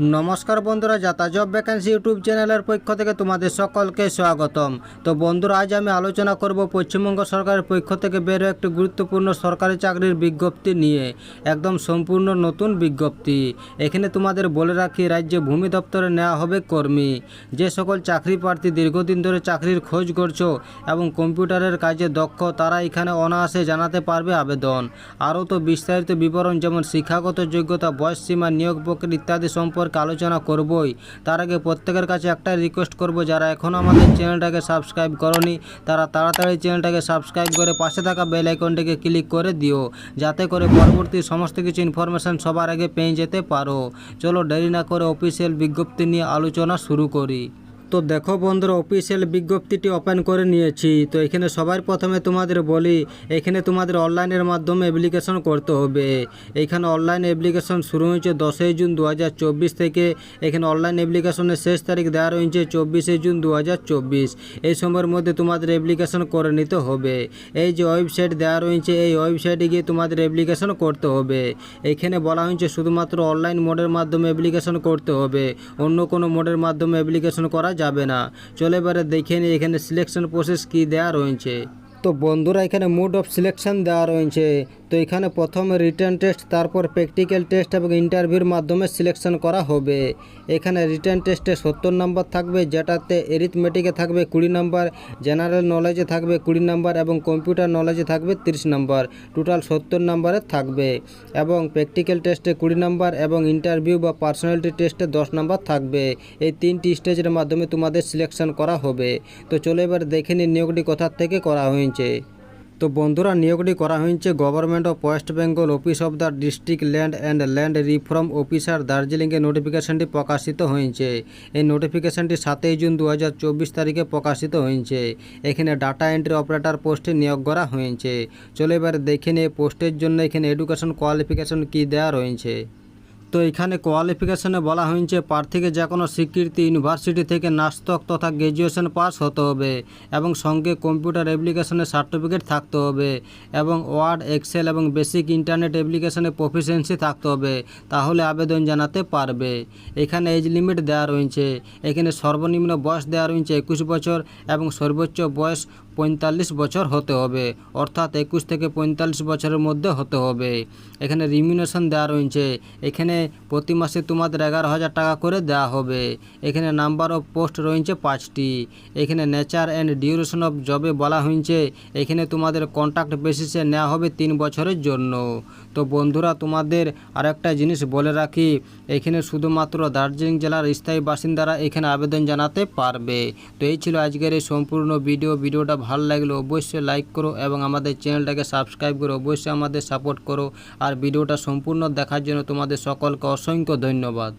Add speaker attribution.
Speaker 1: নমস্কার বন্ধুরা, যাতা জব ভ্যাকেন্সি ইউটিউব চ্যানেলের পক্ষ থেকে তোমাদের সকলকে স্বাগতম। তো বন্ধুরা, আজ আমি আলোচনা করব পশ্চিমবঙ্গ সরকারের পক্ষ থেকে বেরো একটি গুরুত্বপূর্ণ সরকারি চাকরির বিজ্ঞপ্তি নিয়ে, একদম সম্পূর্ণ নতুন বিজ্ঞপ্তি। এখানে তোমাদের বলে রাখি, রাজ্যে ভূমি দপ্তরে নেওয়া হবে কর্মী। যে সকল চাকরি প্রার্থী দীর্ঘদিন ধরে চাকরির খোঁজ করছ এবং কম্পিউটারের কাজে দক্ষ, তারা এখানে অনায়াসে জানাতে পারবে আবেদন। আরও তো বিস্তারিত বিবরণ, যেমন শিক্ষাগত যোগ্যতা, বয়স সীমা, নিয়োগ প্রক্রিয়া ইত্যাদি সম্পর্কে আলোচনা করবই। তার আগে প্রত্যেকের কাছে একটাই রিকোয়েস্ট করব, যারা এখনও আমাদের চ্যানেলটাকে সাবস্ক্রাইব করনি, তারা তাড়াতাড়ি চ্যানেলটাকে সাবস্ক্রাইব করে পাশে থাকা বেল আইকনটিকে ক্লিক করে দিও, যাতে করে পরবর্তী সমস্ত কিছু ইনফরমেশন সবার আগে পেয়ে যেতে পারো। চলো দেরি না করে অফিসিয়াল বিজ্ঞপ্তি নিয়ে আলোচনা শুরু করি। তো দেখো বন্ধুরা অফিসিয়াল বিজ্ঞপ্তিটি ওপেন করে নিয়েছি। তো এখানে সবার প্রথমে তোমাদের বলি, এখানে তোমাদের অনলাইনের মাধ্যমে অ্যাপ্লিকেশন করতে হবে। এখানে অনলাইন অ্যাপ্লিকেশন শুরু হয়েছে দশই জুন দু হাজার চব্বিশ থেকে। এখানে অনলাইন অ্যাপ্লিকেশনের শেষ তারিখ দেওয়া রয়েছে চব্বিশে জুন দু হাজার চব্বিশ। এই সময়ের মধ্যে তোমাদের অ্যাপ্লিকেশন করে নিতে হবে। এই যে ওয়েবসাইট দেওয়া রয়েছে, এই ওয়েবসাইটে গিয়ে তোমাদের অ্যাপ্লিকেশন করতে হবে। এখানে বলা হয়েছে শুধুমাত্র অনলাইন মোডের মাধ্যমে অ্যাপ্লিকেশন করতে হবে। অন্য কোনো মোডের মাধ্যমে অ্যাপ্লিকেশন করা যাবে না। চলে এবারে দেখে নিই এখানে সিলেকশন প্রসেস কি দেওয়া রয়েছে। তো বন্ধুরা, এখানে মোড অফ সিলেকশন দেওয়া রয়েছে। তো এখানে প্রথমে রিটার্ন টেস্ট তারপর প্র্যাকটিক্যাল টেস্ট এবং ইন্টারভিউর মাধ্যমে সিলেকশন করা হবে। এখানে রিটার্ন টেস্টে সত্তর নম্বর থাকবে, যেটাতে এরিথমেটিকে থাকবে কুড়ি নম্বর জেনারেল নলেজে থাকবে কুড়ি নম্বর এবং কম্পিউটার নলেজে থাকবে তিরিশ নম্বর টোটাল সত্তর নম্বরের থাকবে এবং প্র্যাকটিক্যাল টেস্টে কুড়ি নম্বর এবং ইন্টারভিউ বা পার্সোনালিটি টেস্টে দশ নম্বর থাকবে। এই তিনটি স্টেজের মাধ্যমে তোমাদের সিলেকশন করা হবে। তো চলো এবার দেখে নিই নিয়োগটি কোথার থেকে করা হয়েছে। তো বন্ধুরা, নিয়োগটি করা হয়েছে government of West Bengal office of the district land and land reform officer দার্জিলিংয়ে। নোটিফিকেশনটি প্রকাশিত হয়েছে। এই নোটিফিকেশনটি সাতই জুন দু হাজার চব্বিশ তারিখে প্রকাশিত হয়েছে। এখানে ডাটা এন্ট্রি অপারেটর পোস্টে নিয়োগ করা হয়েছে। চলো এবার দেখে নিয়ে পোস্টের জন্য এখানে এডুকেশন কোয়ালিফিকেশন কী দেওয়া রয়েছে। তো এখানে কোয়ালিফিকেশনে বলা হয়েছে, প্রার্থীকে যে কোনো স্বীকৃতি ইউনিভার্সিটি থেকে নাস্তক তথা গ্র্যাজুয়েশন পাস হতে হবে এবং সঙ্গে কম্পিউটার অ্যাপ্লিকেশনের সার্টিফিকেট থাকতে হবে এবং ওয়ার্ড এক্সেল এবং বেসিক ইন্টারনেট অ্যাপ্লিকেশনে প্রফিসিয়েন্সি থাকতে হবে, তাহলে আবেদন জানাতে পারবে। এখানে এজ লিমিট দেওয়া রয়েছে, এখানে সর্বনিম্ন বয়স দেওয়া রয়েছে একুশ বছর এবং সর্বোচ্চ বয়স পঁয়তাল্লিশ বছর হতে হবে, অর্থাৎ একুশ থেকে পঁয়তাল্লিশ বছরের মধ্যে হতে হবে। এখানে রিমিউনেশন দেওয়া রয়েছে। এখানে প্রতি মাসে তোমাদের এগারো হাজার টাকা করে দেওয়া হবে। এখানে নাম্বার অফ পোস্ট রয়েছে পাঁচটি। এখানে নেচার অ্যান্ড ডিউরেশন অফ জবে বলা হয়েছে, এখানে তোমাদের কন্ট্রাক্ট বেসিসে নেওয়া হবে তিন বছরের জন্য। তো বন্ধুরা, তোমাদের আরেকটা জিনিস বলে রাখি, এখানে শুধুমাত্র দার্জিলিং জেলার স্থায়ী বাসিন্দারা এখানে আবেদন জানাতে পারবে। তো এই ছিল আজকের এই সম্পূর্ণ ভিডিও ভিডিওটা ভালো লাগলে অবশ্যই লাইক করো এবং আমাদের চ্যানেলটাকে সাবস্ক্রাইব করো। অবশ্যই আমাদের সাপোর্ট করো। আর ভিডিওটা সম্পূর্ণ দেখার জন্য তোমাদের সকলকে অসংখ্য ধন্যবাদ।